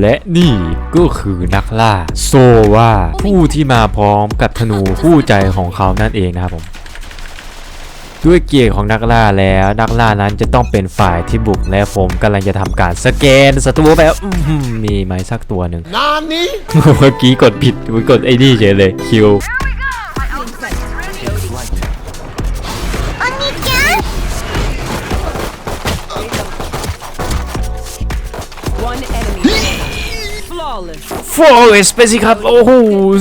และนี่ก็คือนักล่าโซว่าผู้ที่มาพร้อมกับธนูคู่ใจของเขานั่นเองนะครับผมด้วยเกียรติของนักล่าแล้วนักล่านั้นจะต้องเป็นฝ่ายที่บุกและผมกำลังจะทำการสแกนศัตรูไปอื้อหือมีไหมสักตัวหนึ่ง Nani? เมื่อกี้กดผิดกดไอ้นี่เฉยเลยคิว Flawless. โฟเอสไปสิครับ โอ้โห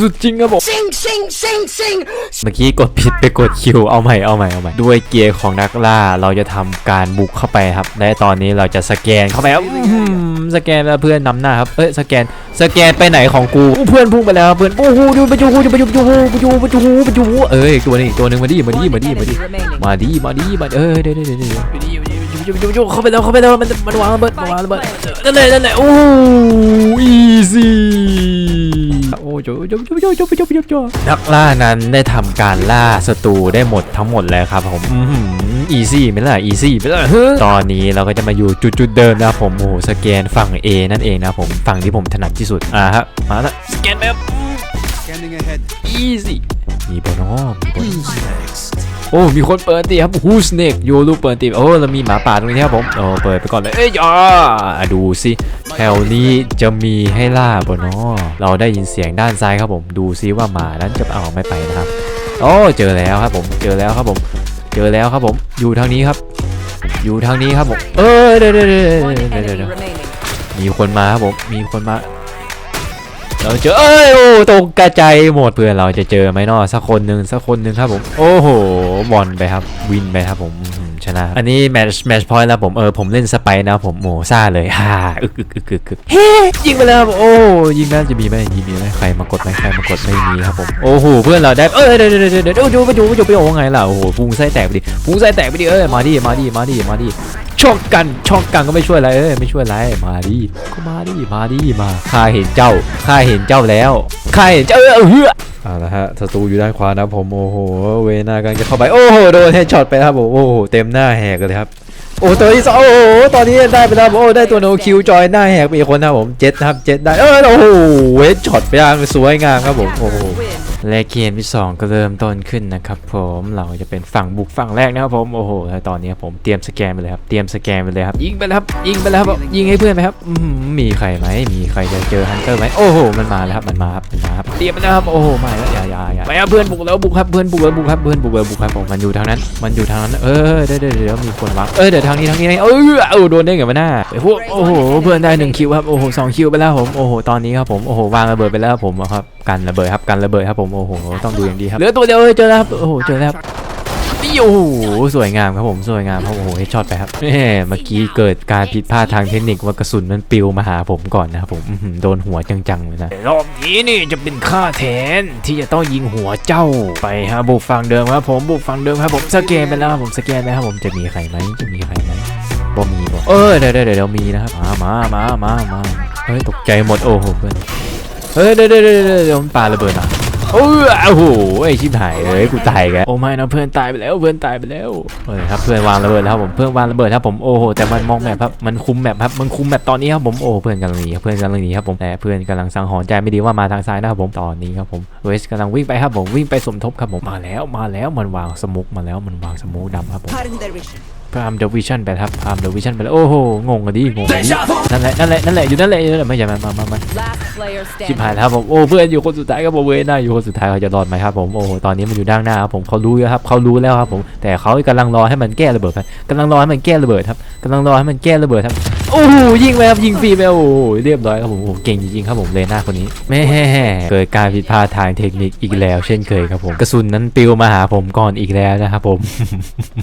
สุดจริงครับผม Sing, sing, sing, sing. เมื่อกี้กดผิดไปกดคิว เอาใหม่ เอาใหม่ เอาใหม่ ด้วยเกียร์ของนักล่า เราจะทำการบุกเข้าไปครับ และตอนนี้เราจะสแกนเข้าไปครับอื้อหือสแกนแล้วเพื่อนนำหน้าครับ เอ้ย สแกน สแกนไปไหนของกูอู้เพื่อนพุ่งไปแล้วครับเพื่อน โอ้โหดูไปจูดูไปจูไปจูไปจูไปจูไปจูเอ้ย ตัวนี้ตัวหนึงมาดิ มาดิ One มาดิ มาดิ enemy remaining. มาดิ มาดิ มาดิเอ้ยเดี๋ยวเดี๋ยวเดี๋ยว จุ๊บจุ๊บจุ๊เข้าไปแล้วเข้าไปแล้วมันมันวางระเบิดมันวางระเบิดนั่นเลยนั่นเลยโอ้อีซี่โอ้จุ๊บจุ๊บจุ๊บจุ๊บจุ๊บจุ๊บจุ๊บนักล่านั้นได้ทำการล่าศัตรูได้หมดทั้งหมดเลยครับผมอีซี่ไม่ล่ะอีซี่ไม่ล่ะตอนนี้เราก็จะมาอยู่จุดจุดเดิมนะผมโอ้สแกนฝั่ง A นั่นเองนะผมฝั่งที่ผมถนัดที่สุดอ่าฮะมาละสแกนแบบ easy มีบอลน้อมีบอล โอ้มีคนเปิดตีครับฮูสเน็กโยรูเปิดตีโอ้เรามีหมาป่าตรงนี้ครับผมโอ้เปิดไปก่อนเลยเอ้ยอ่าดูสิแถวนี้จะมีให้ล่าบนอเราได้ยินเสียงด้านซ้ายครับผม ดูซิว่าหมานั้นจะเอาไม่ไปนะครับโอ้เจอแล้วครับผมเจอแล้วครับผม เจอแล้วครับผม อยู่ทางนี้ครับ อยู่ทางนี้ครับผมเออเดี๋ยวเดี๋ยวเดี๋ยว One เดี๋ยว enemy เดี๋ยว remaining. มีคนมาครับผมมีคนมา เราเจอเอ้ยโอ้ตกกระจายหมดเพื่อนเราจะเจอไหมนอสักคนหนึ่งสักคนหนึ่งครับผม โอ้โหบอลไปครับ วินไปครับผม ชนะ อันนี้แมตช์แมตช์พอยต์แล้วผมเออผมเล่นสไปร์นะผมโมซ่าเลยฮ่าอึกอึกอึกอึกอึกเฮ้ยิงไปแล้วครับโอ้ยิงแล้วจะมีไหมยิงมีไหมใครมากดไหมใครมากดไม่มีครับผมโอ้โหเพื่อนเราได้เอ้ยเดี๋ยวเดี๋ยวเดี๋ยวเดี๋ยวเดี๋ยวดูไปดูไปดูไปดูไงล่ะโอ้โหพุงไส้แตกไปดิพุงไส้แตกไปดิเอ้ยมาดิมาดิมาดิมาดิช็อกกันช็อกกันก็ไม่ช่วยอะไรเอ้ยไม่ช่วยอะไรมาดิก็มาดิมาดิมาข้าเห็นเจ้าข้าเห็นเจ้าแล้วข้าเห็นเจ้าเออเฮือ เอาละฮะศัตรูอยู่ด้านขวานะผมโอ้โหเวน่ากำลังจะเข้าไปโอ้โหโดนเฮดช็อตไปครับผมโอ้โหเต็มหน้าแหกเลยครับโอ้ตัวที่สองโอ้โหตอนนี้ได้ไปแล้วโอ้ได้ตัวโนคิวจอยหน้าแหกอีกคนนะครับผมเจ็ดนะครับเจ็ดได้เออโอ้โหเฮดช็อตไปอย่างสวยงามครับผมโอ้โห และเกมที่สองก็เริ่มต้นขึ้นนะครับผมเราจะเป็นฝั่งบุกฝั่งแรกนะครับผมโอ้โหตอนนี้ผมเตรียมสแกนไปเลยครับเตรียมสแกนไปเลยครับยิงไปแล้วครับยิงไปแล้วครับยิงให้เพื่อนไหมครับมีใครไหมมีใครจะเจอฮันเตอร์ไหมโอ้โหมันมาแล้วครับมันมาครับมันมาครับเตรียมไปแล้วครับโอ้โหมาแล้วอย่าอย่าอย่าไปครับเพื่อนบุกแล้วบุกครับเพื่อนบุกแล้วบุกครับเพื่อนบุกแล้วบุกครับผมมันอยู่ทางนั้น มันอยู่ทางนั้นเออเดี๋ยวเดี๋ยวมีคนวางเออเดี๋ยวทางนี้ทางนี้เออเออโดนได้ไงวะหน้าไอ้พวกโอ้โหเพื่อนได้หนึ่งคิวครับโอ้โหสองคิวไปแล้วผมโอ้โหตอนนี้ครับผมโอ้โหวางระเบิดไปแล้วผมครับ กันระเบิดครับกันระเบิดครับผมโอ้โหต้องดูอย่างดีครับเหลือตัวเดียวเอ้ยเจอแล้วครับโอ้โหเจอแล้วครับนี่โอ้โหสวยงามครับผมสวยงามครับโอ้โหเฮดช็อตไปครับแหมเมื่อกี้เกิดการผิดพลาดทางเทคนิคว่ากระสุนมันปลิวมาหาผมก่อนนะครับผมอื้อหือโดนหัวจังๆเลยนะรอบนี้นี่จะเป็นค่าแทนที่จะต้องยิงหัวเจ้าไปฮะบุกฝั่งเดิมครับผมบุกฝั่งเดิมครับผมสแกนไปแล้วครับผมสแกนไปครับผมจะมีใครไหมจะมีใครไหมบ่มีบ่เออเดี๋ยวเดี๋ยวเดี๋ยวมีนะครับมามามามามาเฮ้ยตกใจหมดโอ้โหเพื่อน เฮ้ยเดี๋ยวเดี๋ยวเดี๋ยวมันปาระเบิดอะโอ้ยโอ้โหไอชิบหายเลยกูตายแกโอ้ไม่นะเพื่อนตายไปแล้วเพื่อนตายไปแล้วเฮ้ยครับเพื่อนวางระเบิดแล้วครับผมเพื่อนวางระเบิดครับผมโอ้โหแต่มันมองแมพครับมันคุมแมพครับมันคุมแมพตอนนี้ครับผมโอ้เพื่อนกำลังหนีเพื่อนกำลังหนีครับผมแต่เพื่อนกำลังสังหรณ์ใจไม่ดีว่ามาทางซ้ายนะครับผมตอนนี้ครับผมเวสกำลังวิ่งไปครับผมวิ่งไปสมทบครับผมมาแล้วมาแล้วมันวางสมุกมาแล้วมันวางสมุกดำครับผม พามเดวิชั่นไปครับพามเดวิชั่นไปแล้วโอ้โหงงกันดิงงกันดินั่นแหละนั่นแหละนั่นแหละอยู่นั่นแหละอยู่นั่นแหละไม่ใช่มามามามา Last player ชิบ standing. หายแล้วครับผมโอ้เพื่อนอยู่คนสุดท้ายครับผมเวยน่าอยู่คนสุดท้ายเขาจะรอดไหมครับผมโอ้โหตอนนี้มันอยู่ด้านหน้าครับผมเขารู้แล้วครับเขารู้แล้วครับผมแต่เขากำลังรอให้มันแก้ระเบิดครับกำลังรอให้มันแก้ระเบิดครับกำลังรอให้มันแก้ระเบิดครับโอ้โหยิงไปครับยิงฟรีไปโอ้โหเรียบร้อยครับผมโอ้โหเก่งจริงๆครับผมเลน่าคนนี้แม่เกิดการผิดพลาดทางเทคนิคอีกแล้วเช่นเคยครับผมกระสุนนั้นปลิวมาหาผมก่อนอีกแล้วนะครับผม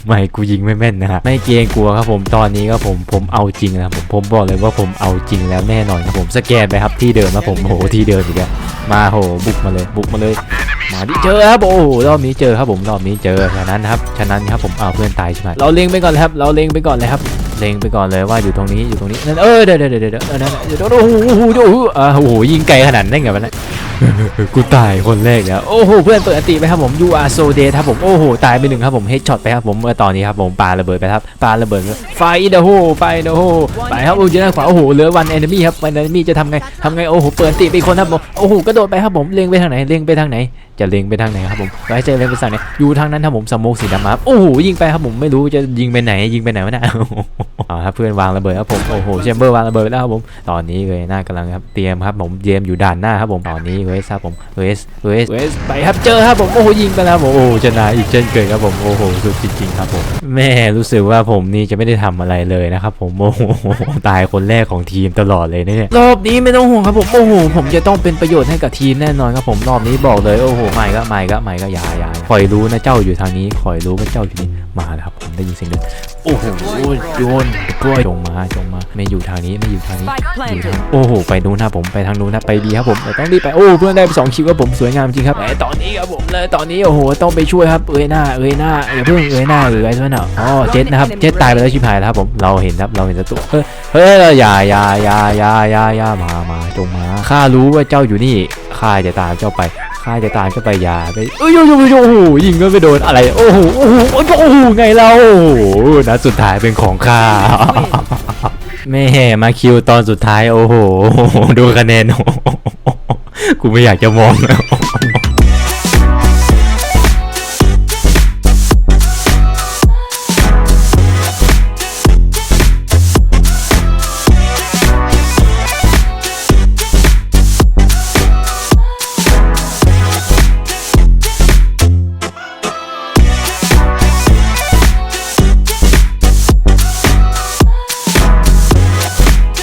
ไม่กูยิงไม่แม่นนะฮะไม่เกรงกลัวครับผมตอนนี้ครับผมผมเอาจริงนะครับผมผมบอกเลยว่าผมเอาจริงแล้วแน่นอนครับผมสแกนไปครับที่เดิมครับผมโอ้โหที่เดิมอีกแล้วมาโหบุกมาเลยบุกมาเลยมาดิเจอครับโอ้โหรอบนี้เจอครับผมรอบนี้เจอฉะนั้นครับฉะนั้นครับผมเอาเพื่อนตายใช่ไหมเราเล็งไปก่อนเลยครับเราเล็งไปก่อนเลยครับเล็งไปก่อนเลยว่าอยู่ตรงนี้อยู่ตรงนี้นั่นเออเดี๋ยวเดี๋ยวเดี๋ยวเดี๋ยวเออนั่นเดี๋ยวโอ้โหโอ้โหโอ้โหยิงไกลขนาดนั้นได้ไงวะเนี่ยกูตายคนแรกแล้วโอ้โหเพื่อนเปิดอันติไปครับผม you are so dead ครับผมโอ้โหตายไปหนึ่งครับผมเฮดช็อตไปครับผมเมื่อตอนนี้ครับผมปาระเบิดไปครับปาระเบิดไฟเดอะโฮไฟเดอะโฮไปครับโอ้ยด้านขวาโอ้โหเหลือวันแอนมี่ครับวันแอนมี่จะทำไงทำไงโอ้โหเปิดอันติไปอีกคนครับผมโอ้โหกระโดดไปครับผมเล็งไปทางไหนเล็งไปทางไหน จะเล็งไปทางไหนครับผมไว้ใจเล็งไปทางไหนอยู่ทางนั้นครับผมสโมกสีดำครับโอ้โหยิงไปครับผมไม่รู้จะยิงไปไหนยิงไปไหนวะเนะ เอาครับเพื่อนวางระเบิดครับผมโอ้โหแชมเบอร์วางระเบิดแล้วครับผมตอนนี้เลยหน้ากำลังครับเตรียมครับผมเยมอยู่ด่านหน้าครับผมตอนนี้เวสครับผมเวสเวสเวสไปครับเจอครับผมโอ้โหยิงไปแล้วผมโอ้โหชนะอีกเช่นเคยครับผมโอ้โหสุดจริงๆครับผมแม่รู้สึกว่าผมนี่จะไม่ได้ทำอะไรเลยนะครับผมโอ้โหตายคนแรกของทีมตลอดเลยเนี่ยรอบนี้ไม่ต้องห่วงครับผมโอ้โหผมจะต้องเป็นประโยชน์ให้กับทีมแน่นอนครับผมรอบนี้บอกเลยโอ้โหไม่ก็ไม่ก็ไม่ก็อยาอยาคอยรู้นะเจ้าอยู่ทางนี้คอยรู้ว่าเจ้าอยู่นี่ มาแล้วครับผมได้ยินเสียงเดินโอ้โหโยนกล้วยจงมาจงมา ไม่อยู่ทางนี้ไม่อยู่ทางนี้ Spike อยู่ทาง planted. โอ้โหไปนู้นนะผมไปทางนู้นนะไปดีครับผมแต่ต้องรีบไปโอ้เพื่อนได้ไปสองคิวครับผมสวยงามจริงครับแต่ตอนนี้ครับผมเลยตอนนี้โอ้โหต้องไปช่วยครับเอ้ยหน้าเอ้ยหน้าอย่าเพิ่งเอ้ยหน้าเอ้ยไอ้ตัวน่ะอ๋อเจ็ดนะครับเจ็ดตายไปแล้วชิบหายแล้วครับผมเราเห็นครับเราเห็นตัวเฮ้ยเฮ้ยอย่าอย่าอย่าอย่าอย่าอย่ามามาจงมาข้ารู้ว่าเจ้าอยู่นี่ข้าจะตามเจ้าไป ข้าจะตามเข้าไปยาไปเอ้ยโอ้โหโอ้โหยิงก็ไม่โดนอะไร โอ้โหโอ้โหโอ้โหไงเราโอ้โหนะสุดท้ายเป็นของข้าแม่มาคิวตอนสุดท้ายโอ้โห ดูคะแนนโอ้โหกูไม่อยากจะมองแล้ว